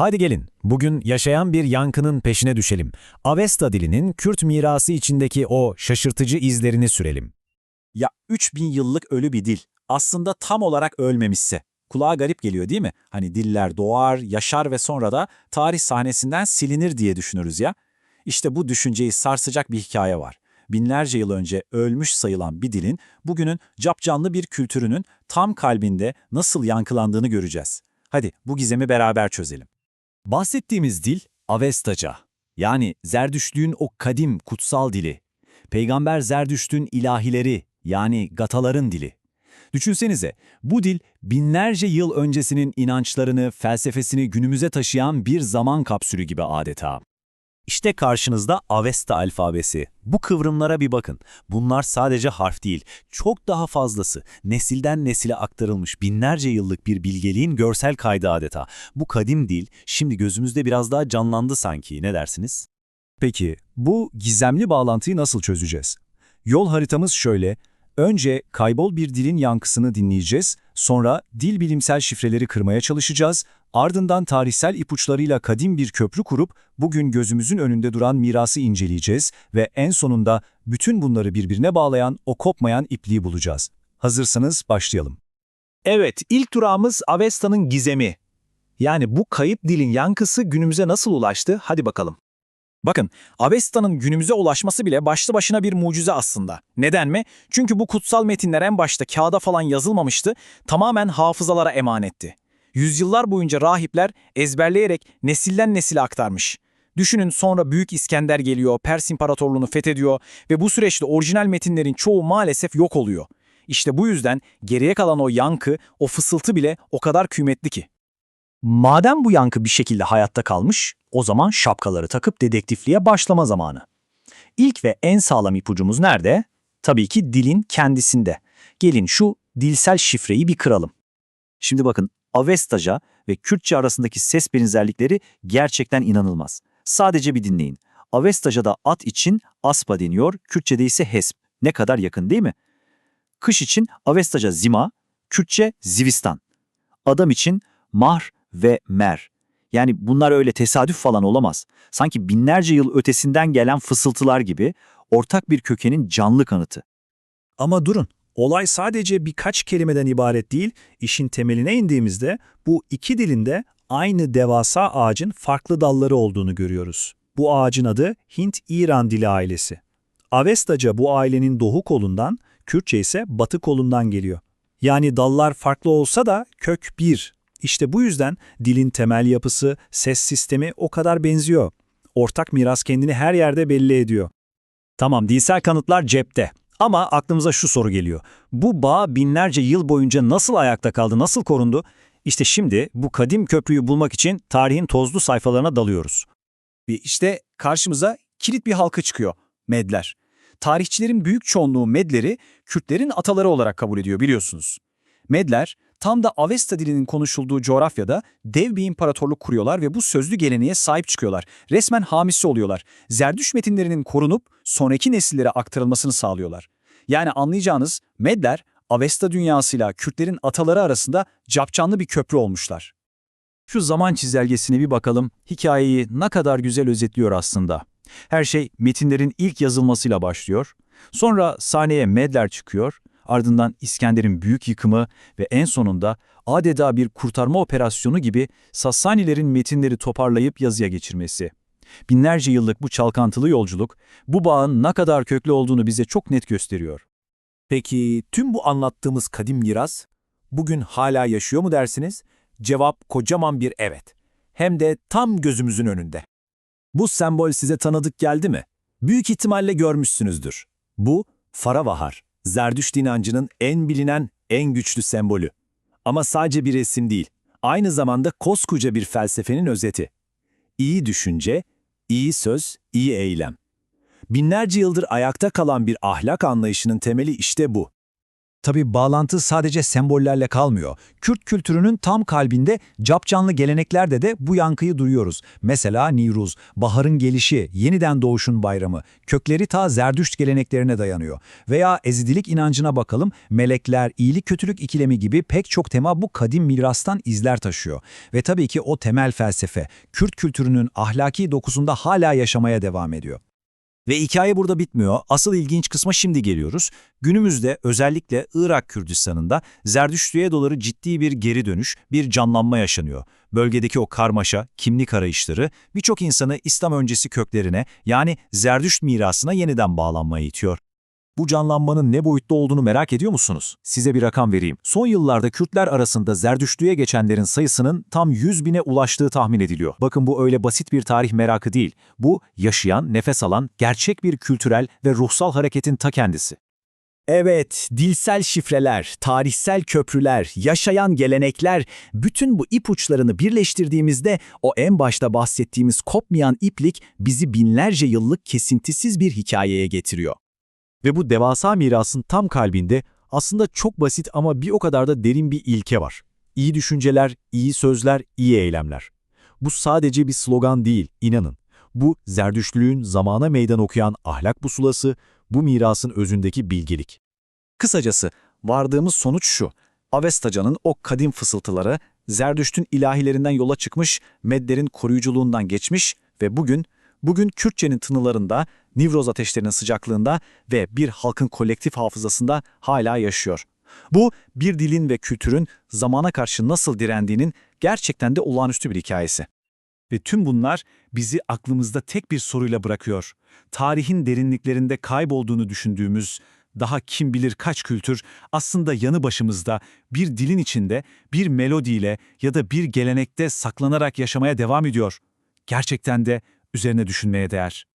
Hadi gelin, bugün yaşayan bir yankının peşine düşelim. Avesta dilinin Kürt mirası içindeki o şaşırtıcı izlerini sürelim. Ya 3000 yıllık ölü bir dil. Aslında tam olarak ölmemişse. Kulağa garip geliyor değil mi? Hani diller doğar, yaşar ve sonra da tarih sahnesinden silinir diye düşünürüz ya. İşte bu düşünceyi sarsacak bir hikaye var. Binlerce yıl önce ölmüş sayılan bir dilin bugünün capcanlı bir kültürünün tam kalbinde nasıl yankılandığını göreceğiz. Hadi bu gizemi beraber çözelim. Bahsettiğimiz dil Avestaca. Yani Zerdüştlüğün o kadim kutsal dili. Peygamber Zerdüşt'ün ilahileri yani gataların dili. Düşünsenize bu dil binlerce yıl öncesinin inançlarını, felsefesini günümüze taşıyan bir zaman kapsülü gibi adeta. İşte karşınızda Avesta alfabesi. Bu kıvrımlara bir bakın. Bunlar sadece harf değil, çok daha fazlası. Nesilden nesile aktarılmış binlerce yıllık bir bilgeliğin görsel kaydı adeta. Bu kadim dil şimdi gözümüzde biraz daha canlandı sanki. Ne dersiniz? Peki, bu gizemli bağlantıyı nasıl çözeceğiz? Yol haritamız şöyle, önce kaybol bir dilin yankısını dinleyeceğiz, sonra dil bilimsel şifreleri kırmaya çalışacağız, ardından tarihsel ipuçlarıyla kadim bir köprü kurup bugün gözümüzün önünde duran mirası inceleyeceğiz ve en sonunda bütün bunları birbirine bağlayan o kopmayan ipliği bulacağız. Hazırsanız başlayalım. Evet, ilk durağımız Avesta'nın gizemi. Yani bu kayıp dilin yankısı günümüze nasıl ulaştı? Hadi bakalım. Bakın, Avesta'nın günümüze ulaşması bile başlı başına bir mucize aslında. Neden mi? Çünkü bu kutsal metinler en başta kağıda falan yazılmamıştı, tamamen hafızalara emanetti. Yüzyıllar boyunca rahipler ezberleyerek nesilden nesile aktarmış. Düşünün sonra Büyük İskender geliyor, Pers İmparatorluğunu fethediyor ve bu süreçte orijinal metinlerin çoğu maalesef yok oluyor. İşte bu yüzden geriye kalan o yankı, o fısıltı bile o kadar kıymetli ki. Madem bu yankı bir şekilde hayatta kalmış, o zaman şapkaları takıp dedektifliğe başlama zamanı. İlk ve en sağlam ipucumuz nerede? Tabii ki dilin kendisinde. Gelin şu dilsel şifreyi bir kıralım. Şimdi bakın Avestaca ve Kürtçe arasındaki ses benzerlikleri gerçekten inanılmaz. Sadece bir dinleyin. Avestaca'da at için aspa deniyor, Kürtçe'de ise hesp. Ne kadar yakın değil mi? Kış için Avestaca zima, Kürtçe zivistan. Adam için mahr ve mer. Yani bunlar öyle tesadüf falan olamaz. Sanki binlerce yıl ötesinden gelen fısıltılar gibi ortak bir kökenin canlı kanıtı. Ama durun, olay sadece birkaç kelimeden ibaret değil, işin temeline indiğimizde bu iki dilinde aynı devasa ağacın farklı dalları olduğunu görüyoruz. Bu ağacın adı Hint-İran dili ailesi. Avestaca bu ailenin doğu kolundan, Kürtçe ise batı kolundan geliyor. Yani dallar farklı olsa da kök bir. İşte bu yüzden dilin temel yapısı, ses sistemi o kadar benziyor. Ortak miras kendini her yerde belli ediyor. Tamam, dilsel kanıtlar cepte. Ama aklımıza şu soru geliyor. Bu bağ binlerce yıl boyunca nasıl ayakta kaldı, nasıl korundu? İşte şimdi bu kadim köprüyü bulmak için tarihin tozlu sayfalarına dalıyoruz. Ve işte karşımıza kilit bir halka çıkıyor, Medler. Tarihçilerin büyük çoğunluğu Medleri, Kürtlerin ataları olarak kabul ediyor biliyorsunuz. Medler, tam da Avesta dilinin konuşulduğu coğrafyada dev bir imparatorluk kuruyorlar ve bu sözlü geleneğe sahip çıkıyorlar. Resmen hamisi oluyorlar. Zerdüş metinlerinin korunup sonraki nesillere aktarılmasını sağlıyorlar. Yani anlayacağınız Medler, Avesta dünyasıyla Kürtlerin ataları arasında capcanlı bir köprü olmuşlar. Şu zaman çizelgesine bir bakalım, hikayeyi ne kadar güzel özetliyor aslında. Her şey metinlerin ilk yazılmasıyla başlıyor. Sonra sahneye Medler çıkıyor, ardından İskender'in büyük yıkımı ve en sonunda adeta bir kurtarma operasyonu gibi Sassanilerin metinleri toparlayıp yazıya geçirmesi. Binlerce yıllık bu çalkantılı yolculuk, bu bağın ne kadar köklü olduğunu bize çok net gösteriyor. Peki tüm bu anlattığımız kadim miras bugün hala yaşıyor mu dersiniz? Cevap kocaman bir evet. Hem de tam gözümüzün önünde. Bu sembol size tanıdık geldi mi? Büyük ihtimalle görmüşsünüzdür. Bu Faravahar, Zerdüşt inancının en bilinen, en güçlü sembolü. Ama sadece bir resim değil, aynı zamanda koskoca bir felsefenin özeti. İyi düşünce, iyi söz, iyi eylem. Binlerce yıldır ayakta kalan bir ahlak anlayışının temeli işte bu. Tabi bağlantı sadece sembollerle kalmıyor. Kürt kültürünün tam kalbinde capcanlı geleneklerde de bu yankıyı duyuyoruz. Mesela Niruz, baharın gelişi, yeniden doğuşun bayramı, kökleri ta Zerdüşt geleneklerine dayanıyor. Veya Ezidilik inancına bakalım, melekler, iyilik kötülük ikilemi gibi pek çok tema bu kadim mirastan izler taşıyor. Ve tabii ki o temel felsefe, Kürt kültürünün ahlaki dokusunda hala yaşamaya devam ediyor. Ve hikaye burada bitmiyor. Asıl ilginç kısma şimdi geliyoruz. Günümüzde özellikle Irak Kürdistan'ında Zerdüştlüğe doları ciddi bir geri dönüş, bir canlanma yaşanıyor. Bölgedeki o karmaşa, kimlik arayışları birçok insanı İslam öncesi köklerine yani Zerdüşt mirasına yeniden bağlanmaya itiyor. Bu canlanmanın ne boyutta olduğunu merak ediyor musunuz? Size bir rakam vereyim. Son yıllarda Kürtler arasında Zerdüştlüğe geçenlerin sayısının tam 100 bine ulaştığı tahmin ediliyor. Bakın bu öyle basit bir tarih merakı değil. Bu yaşayan, nefes alan, gerçek bir kültürel ve ruhsal hareketin ta kendisi. Evet, dilsel şifreler, tarihsel köprüler, yaşayan gelenekler, bütün bu ipuçlarını birleştirdiğimizde o en başta bahsettiğimiz kopmayan iplik bizi binlerce yıllık kesintisiz bir hikayeye getiriyor. Ve bu devasa mirasın tam kalbinde aslında çok basit ama bir o kadar da derin bir ilke var. İyi düşünceler, iyi sözler, iyi eylemler. Bu sadece bir slogan değil, inanın. Bu zerdüştlüğün zamana meydan okuyan ahlak pusulası, bu mirasın özündeki bilgelik. Kısacası vardığımız sonuç şu. Avestaca'nın o kadim fısıltıları Zerdüşt'ün ilahilerinden yola çıkmış, Medler'in koruyuculuğundan geçmiş ve bugün, bugün Kürtçenin tınılarında, Nivroz ateşlerinin sıcaklığında ve bir halkın kolektif hafızasında hala yaşıyor. Bu bir dilin ve kültürün zamana karşı nasıl direndiğinin gerçekten de olağanüstü bir hikayesi. Ve tüm bunlar bizi aklımızda tek bir soruyla bırakıyor. Tarihin derinliklerinde kaybolduğunu düşündüğümüz, daha kim bilir kaç kültür aslında yanı başımızda bir dilin içinde, bir melodiyle ya da bir gelenekte saklanarak yaşamaya devam ediyor. Gerçekten de üzerine düşünmeye değer.